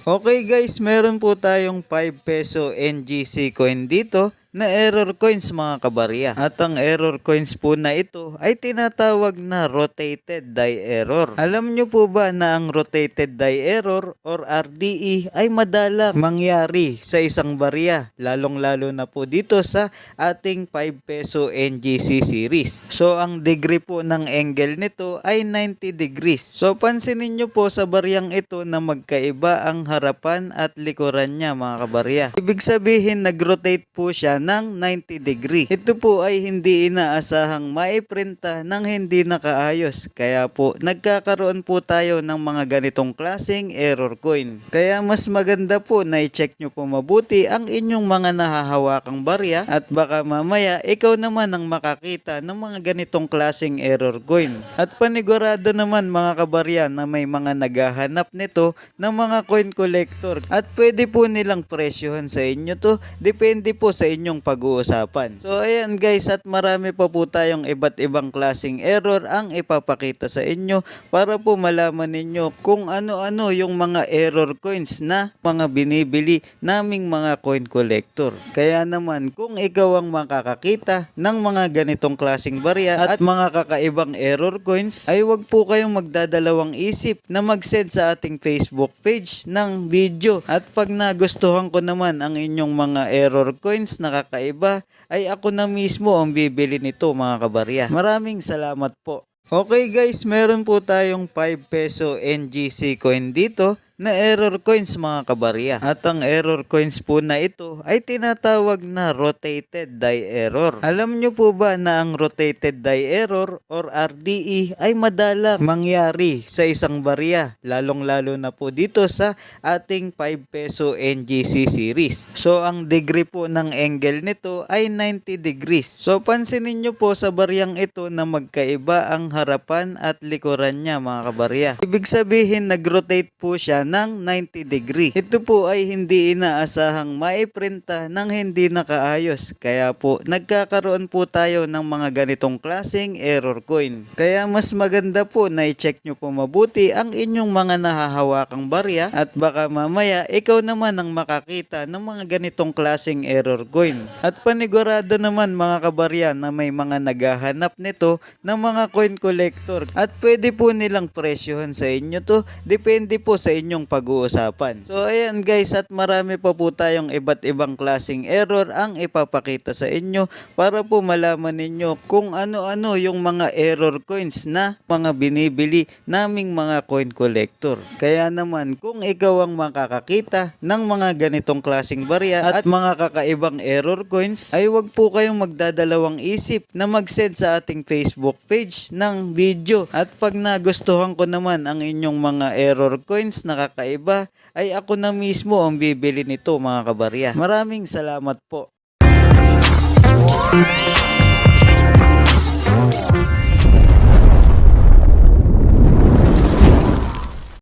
Okay guys, meron po tayong 5 peso NGC coin dito na error coins mga kabarya. At ang error coins po na ito ay tinatawag na rotated die error. Alam nyo po ba na ang rotated die error or RDE ay madalang mangyari sa isang barya. Lalong lalo na po dito sa ating 5 peso NGC series. So ang degree po ng angle nito ay 90 degrees. So pansinin nyo po sa baryang ito na magkaiba ang harapan at likuran niya mga kabarya. Ibig sabihin nag-rotate po siya ng 90 degree. Ito po ay hindi inaasahang maiprinta ng hindi nakaayos. Kaya po nagkakaroon po tayo ng mga ganitong klaseng error coin. Kaya mas maganda po na i-check nyo po mabuti ang inyong mga nahahawakang barya at baka mamaya ikaw naman ang makakita ng mga ganitong klaseng error coin. At panigurado naman mga kabarya na may mga naghahanap nito ng mga coin collector at pwede po nilang presyohan sa inyo to depende po sa inyong pag-uusapan. So ayan guys at marami pa po tayong iba't ibang klaseng error ang ipapakita sa inyo para po malaman ninyo kung ano-ano yung mga error coins na mga binibili naming mga coin collector. Kaya naman kung ikaw ang makakakita ng mga ganitong klaseng barya at mga kakaibang error coins ay wag po kayong magdadalawang isip na mag-send sa ating Facebook page ng video at pag nagustuhan ko naman ang inyong mga error coins na kakaiba ay ako na mismo ang bibili nito mga kabarya. Maraming salamat po. Okay guys, meron po tayong 5 peso NGC coin dito na error coins mga kabarya. At ang error coins po na ito ay tinatawag na rotated die error. Alam nyo po ba na ang rotated die error or RDE ay madalang mangyari sa isang barya. Lalong lalo na po dito sa ating 5 peso NGC series. So ang degree po ng angle nito ay 90 degrees. So pansinin nyo po sa baryang ito na magkaiba ang harapan at likuran niya mga kabarya. Ibig sabihin nag-rotate po siya ng 90 degree. Ito po ay hindi inaasahang maiprinta ng hindi nakaayos. Kaya po nagkakaroon po tayo ng mga ganitong klaseng error coin. Kaya mas maganda po na i-check nyo po mabuti ang inyong mga nahahawakang barya at baka mamaya ikaw naman ang makakita ng mga ganitong klaseng error coin. At panigurado naman mga kabarya na may mga naghahanap nito ng mga coin collector at pwede po nilang presyohan sa inyo to depende po sa inyong pag-uusapan. So ayan guys at marami pa po tayong iba't ibang klaseng error ang ipapakita sa inyo para po malaman ninyo kung ano-ano yung mga error coins na mga binibili naming mga coin collector. Kaya naman kung ikaw ang makakakita ng mga ganitong klaseng barya at mga kakaibang error coins ay wag po kayong magdadalawang isip na mag-send sa ating Facebook page ng video at pag nagustuhan ko naman ang inyong mga error coins na kakaiba ay ako na mismo ang bibili nito mga kabarya. Maraming salamat po.